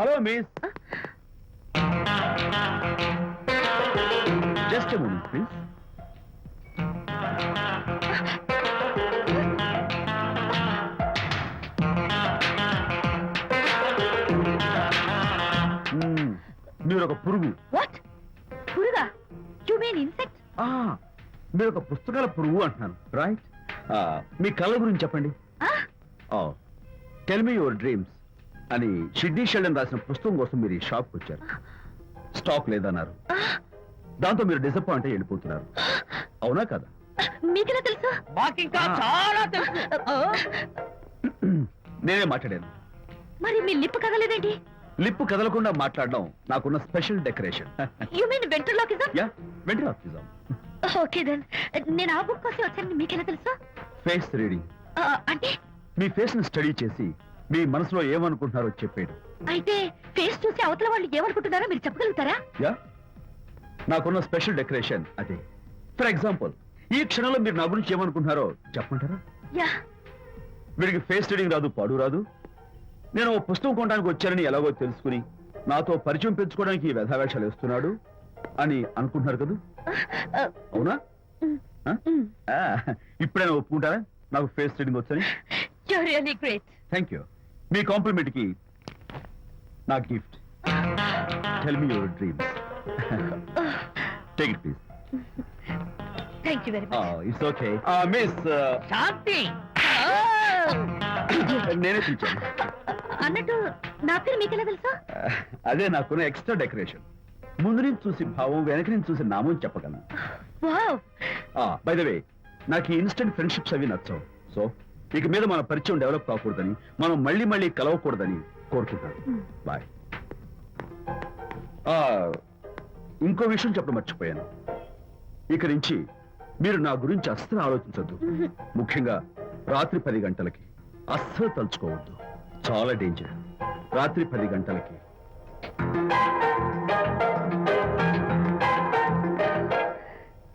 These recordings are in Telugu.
Hello miss just moment please మీరు ఒక పురుగు. వాట్ పురుగా? యు మీన్ ఇన్సెక్ట్ ఆ, మీరు ఒక పుస్తకాల పురుగు అంటున్నాను. రైట్ మీ కళ్ళ గురించి చెప్పండి. టెల్ మీ యువర్ డ్రీమ్స్ అని షిడ్నీ షెల్డన్ రాసిన పుస్తకం కోసం మీరు ఈ షాప్కి వచ్చారు. స్టాక్ లేదన్నారు. దాంతో మీరు డిసప్పాయింట్ అయ్యి వెళ్ళిపోతున్నారు. అవునా కదా? మీకెలా తెలుసు? మాకింకా. చాలా తెలుసు. నేనే మాట్లాడాను. మరి మీ లిప్ కదలేదేంటి? లిప్పు కదలకుండా మాట్లాడడం నాకున్న special decoration. You mean ventriloquism yeah వెంటనే ఓకే దెన్ నేను ఆ బుక్ కోసం వచ్చానని మీకెలా తెలుసు? ఫేస్ రీడింగ్ అంటే? మీ ఫేస్ని స్టడీ చేసి మీ మనసులో ఏమనుకుంటున్నారో చెప్పేది అయితే ఫేస్ చూసి అవతల వాళ్ళు ఏమనుకుంటున్నారో మీరు చెప్పగలుగుతారా? యా. నాకున్న స్పెషల్ డెకరేషన్ అదే. ఫర్ ఎగ్జాంపుల్ ఈ క్షణంలో మీరు నా గురించి ఏమనుకుంటున్నారో చెప్పమంటారా? యా. వీడికి ఫేస్ రీడింగ్ రాదు పాడు రాదు. నేను ఓ పుస్తకం కొనడానికి వచ్చానని ఎలాగో తెలుసుకుని నాతో పరిచయం పెంచుకోవడానికి ఈ వ్యధావేషాలు వేస్తున్నాడు అని అనుకుంటున్నారు కదా? అవునా? ఇప్పుడైనా ఒప్పుకుంటారా? నాకు ఫేస్ రీడింగ్ వచ్చని? థ్యాంక్ యూ మీ కాంప్లిమెంట్కి నా gift tell me your dreams take it please thank you very much it's okay miss Shanti నేనే పిలిచాను అన్నట్టు నా పేరు మీకెలా తెలుసు? Uh, అదే నాకున్న ఎక్స్ట్రా డెకరేషన్ ముందు నుంచి చూసి భావం వెనక నుంచి చూసి నామం చెప్పగలను. బై ద వే నాకు ఇన్స్టెంట్ ఫ్రెండ్షిప్స్ అవి నచ్చవు. సో ఇక మీద మన పరిచయం డెవలప్ కాకూడదని మనం మళ్ళీ మళ్ళీ కలవకూడదని కోరుకుంటాను బాయ్. ఇంకో విషయం చెప్పడం మర్చిపోయాను. ఇక నుంచి మీరు నా గురించి అస్సలు ఆలోచించొద్దు. ముఖ్యంగా రాత్రి పది గంటలకి అస్సలు తలుచుకోవద్దు. చాలా డేంజర్. రాత్రి పది గంటలకి.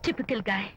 Typical guy